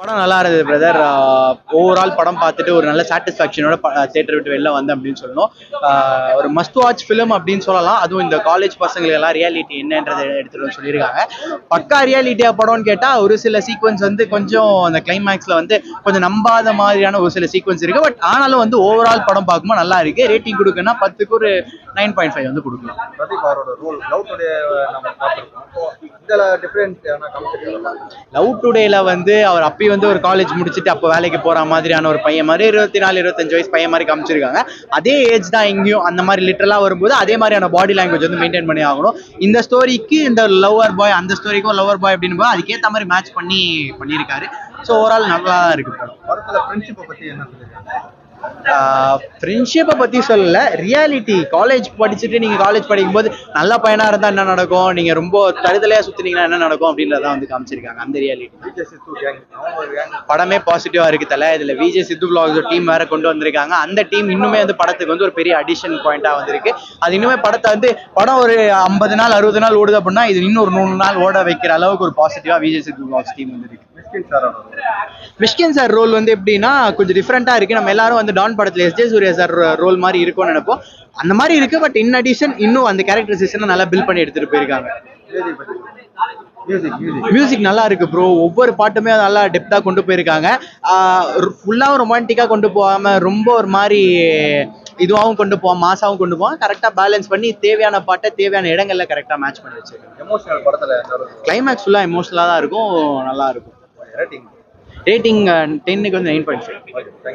படம் நல்லா இருந்தது பிரதர் ஓவரால் படம் பார்த்துட்டு ஒரு நல்ல சாட்டிஸ்ஃபேக்ஷனோட தேட்டர் விட்டு வெளில வந்தேன் அப்படின்னு சொல்லணும். ஒரு மஸ்ட் வாட்ச் ஃபிலிம் அப்படின்னு சொல்லலாம். அதுவும் இந்த காலேஜ் பசங்களுக்கு எல்லாம் ரியாலிட்டி என்னன்றதை எடுத்துட்டு சொல்லியிருக்காங்க. பக்கா ரியாலிட்டியா படம்னு கேட்டா ஒரு சில சீக்வன்ஸ் வந்து கொஞ்சம் அந்த கிளைமேக்ஸ்ல வந்து கொஞ்சம் நம்பாத மாதிரியான ஒரு சில சீக்வன்ஸ் இருக்கு. பட் ஆனாலும் வந்து ஓவரால் படம் பார்க்கும்போது நல்லா இருக்கு. ரேட்டிங் கொடுக்கணும்னா பத்துக்கு ஒரு நைன் பாயிண்ட் ஃபைவ் வந்து கொடுக்கலாம். லவ் டுடேல வந்து அவர் அப்பயும் வந்து ஒரு காலேஜ் முடிச்சுட்டு அப்போ வேலைக்கு போற மாதிரியான ஒரு பையன் மாதிரி இருபத்தி நாலு இருபத்தஞ்சு வயசு பையன் மாதிரி காமிச்சிருக்காங்க. அதே ஏஜ் தான் எங்கேயும் அந்த மாதிரி லிட்டரலாக வரும்போது அதே மாதிரியான பாடி லாங்குவேஜ் வந்து மெயின்டைன் பண்ணி ஆகணும். இந்த ஸ்டோரிக்கு இந்த லவ்வர் பாய் அந்த ஸ்டோரிக்கும் லவ்வர் பாய் அப்படின்னு போது அதுக்கேற்ற மாதிரி மேட்ச் பண்ணி பண்ணியிருக்காரு. ஸோ ஓவரால் நல்லா தான் இருக்கு படத்தில் ஃப்ரெண்ட்ஷிப்பை பற்றி என்ன சொல்லியிருக்காங்க ஃப்ரெண்ட்ஷிப்பை பற்றி சொல்லல. ரியாலிட்டி காலேஜ் படிச்சுட்டு நீங்கள் காலேஜ் படிக்கும்போது நல்ல பையனாக இருந்தால் என்ன நடக்கும்? நீங்கள் ரொம்ப தருதலையாக சுற்றுனீங்கன்னா என்ன நடக்கும்? அப்படின்றத வந்து காமிச்சிருக்காங்க அந்த ரியாலிட்டி படமே பாசிட்டிவா இருக்கு தல. இதுல விஜய் சித்து vlogs டீம் வேற கொண்டு வந்திருக்காங்க. அந்த டீம் இன்னுமே வந்து படத்துக்கு வந்து ஒரு பெரிய அடிஷன் பாயிண்டா வந்திருக்கு. அது இன்னுமே படத்தை வந்து படம் ஒரு ஐம்பது நாள் அறுபது நாள் ஓடுது அப்படின்னா இது இன்னும் ஒரு நூறு நாள் ஓட வைக்கிற அளவுக்கு ஒரு பாசிட்டிவா விஜய் சித்து vlogs டீம் வந்திருக்கு மிஷ்கின் சார் ரோல் வந்து எப்படின்னா கொஞ்சம் டிஃப்ரெண்டா இருக்கு. நம்ம எல்லாரும் வந்து டான் படத்துல S. J. Suryah sir role மாதிரி இருக்கும்னு நினைப்போம். அந்த மாதிரி இருக்கு பட் இன் அடிஷன் இன்னும் அந்த கேரக்டரைசேஷனை நல்லா பில்ட் பண்ணி எடுத்துட்டு போயிருக்காங்க. மியூசிக் நல்லா இருக்கு ப்ரோ ஒவ்வொரு பாட்டுமே நல்லா டெப்தா கொண்டு போயிருக்காங்க. ஃபுல்லாகவும் ரொமான்டிக்காக கொண்டு போகாம ரொம்ப ஒரு மாதிரி இதுவாகவும் கொண்டு போவான் மாசாவும் கொண்டு போவான். கரெக்டாக பேலன்ஸ் பண்ணி தேவையான பாட்டை தேவையான இடங்கள்ல கரெக்டாக மேட்ச் பண்ணி எமோஷனல் படத்தில் அளவுக்கு கிளைமேக்ஸ் ஃபுல்லாக எமோஷனலாக தான் இருக்கும். நல்லா இருக்கும். ரேட்டிங் ரேட்டிங் டென்னுக்கு வந்து நைன் பாயிண்ட் ஃபைவ்